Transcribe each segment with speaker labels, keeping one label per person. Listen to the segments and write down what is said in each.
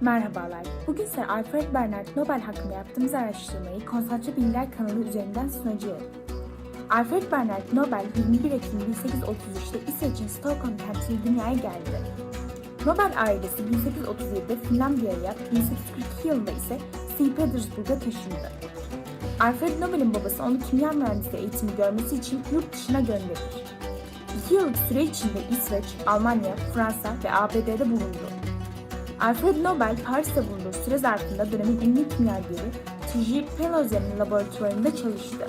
Speaker 1: Merhabalar. Bugün size Alfred Bernard Nobel hakkında yaptığımız araştırmayı Konsantre Bilgiler kanalı üzerinden sunacağım. Alfred Bernard Nobel 21 Ekim 1833'te İsveç'in Stockholm kentinde dünyaya geldi. Nobel ailesi 1837'de Finlandiya'ya, 1842 yılında ise St. Petersburg'a taşındı. Alfred Nobel'in babası onu kimya mühendisliği eğitimi görmesi için yurt dışına gönderir. İki yıllık süre içinde İsveç, Almanya, Fransa ve ABD'de bulundu. Alfred Nobel Paris'te bulunduğu süre zarfında dönemin ünlü kimyageri T.J. Pelosian'ın laboratuvarında çalıştı.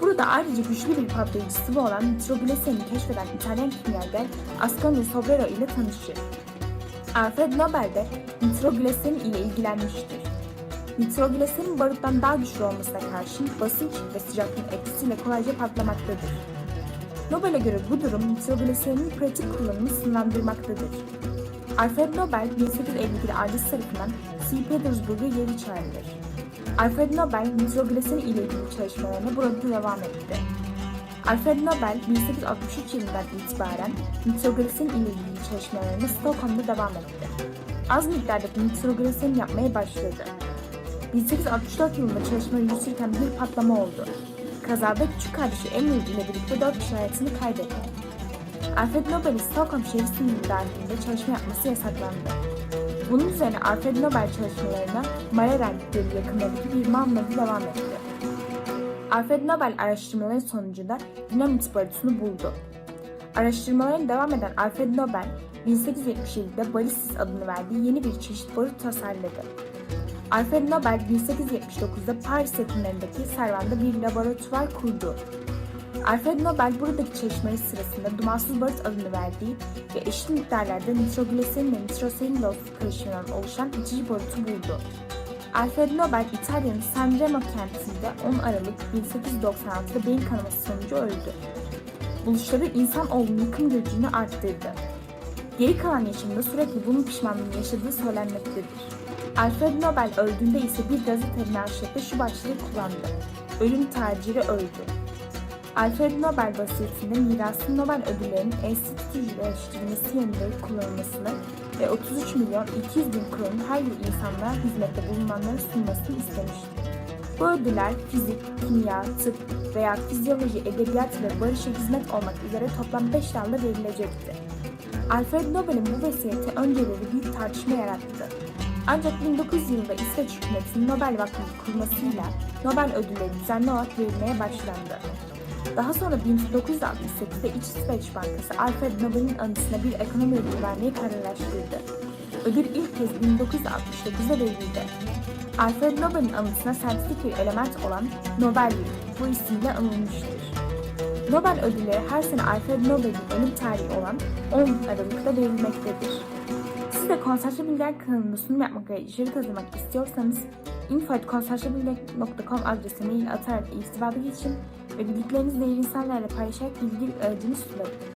Speaker 1: Burada ayrıca güçlü bir patlayıcı sıvı olan nitrogliserini keşfeden İtalyan kimyager Ascanio Sobrero ile tanışır. Alfred Nobel de nitrogliserin ile ilgilenmiştir. Nitrogliserin baruttan daha güçlü olmasına karşın basınç ve sıcaklığın etkisiyle kolayca patlamaktadır. Nobel'e göre bu durum nitrogliserinin pratik kullanımını sınırlandırmaktadır. Alfred Nobel 1852'de ailesi tarafından St. Petersburg'a geri çağrılır. Alfred Nobel nitrogliserin ile ilgili çalışmalarına burada devam etti. Alfred Nobel 1863 yılından itibaren nitrogliserin ile ilgili çalışmalarına Stockholm'da devam etti. Az miktardaki nitrogliserin yapmaya başladı. 1864 yılında çalışma yürütürken bir patlama oldu. Kazada küçük kardeşi Emil ile birlikte 4 kişi hayatını kaybetti. Alfred Nobel'in Stockholm şehir sınırı dahilinde çalışma yapması yasaklandı. Bunun üzerine Alfred Nobel çalışmalarına Marerend Gölü yakınlarındaki bir mamlada devam etti. Alfred Nobel araştırmaların sonucunda dinamit barutunu buldu. Araştırmalarına devam eden Alfred Nobel, 1877'de balistis adını verdiği yeni bir çeşit barut tasarladı. Alfred Nobel 1879'da Paris yakınlarındaki Servan'da bir laboratuvar kurdu. Alfred Nobel buradaki çalışmaları sırasında dumansız barut adını verdiği ve eşit miktarlarda nitrogliserin ve nitroselüloz karışımından oluşan içici barutu buldu. Alfred Nobel İtalya'nın San Remo kentinde 10 Aralık 1896'da beyin kanaması sonucu öldü. Buluşları insanoğlunun yıkım gücünü arttırdı. Geri kalan yaşamında sürekli bunun pişmanlığını yaşadığı söylenmektedir. Alfred Nobel öldüğünde ise bir gazetenin arşivinde şu başlığı kullandı. Ölüm taciri öldü. Alfred Nobel vasiyetinde mirasın Nobel ödüllerinin enstitüleştirilmesi yönünde kullanılmasını ve 33 milyon 200 bin kronun her yıl insanlığa hizmette bulunanlara sunmasını istemiştir. Bu ödüller fizik, kimya, tıp veya fizyoloji, edebiyat ve barışa hizmet olmak üzere toplam 5 dalda verilecekti. Alfred Nobel'in bu vasiyeti önceleri büyük tartışma yarattı. Ancak 1900 yılında İsveç hükümetinin Nobel Vakfı kurmasıyla Nobel ödülleri düzenli olarak verilmeye başlandı. Daha sonra 1968'de İç İsveç Bankası Alfred Nobel'in anısına bir ekonomi ödülü vermeyi kararlaştırdı. Ödül ilk kez 1969'da verildi. Alfred Nobel'in anısına sentetik bir element olan Nobelyum bu isimle anılmıştır. Nobel ödülleri her sene Alfred Nobel'in ölüm tarihi olan 10 Aralık'ta verilmektedir. Siz de Konsantre Bilgiler kanalında sunum yapmak ve içerik hazırlamak istiyorsanız info.konsantrebilgiler.com adresine mail atarak irtibata geçin ve bildiklerinizi diğer insanlarla paylaşarak bilgi aracını sulayın.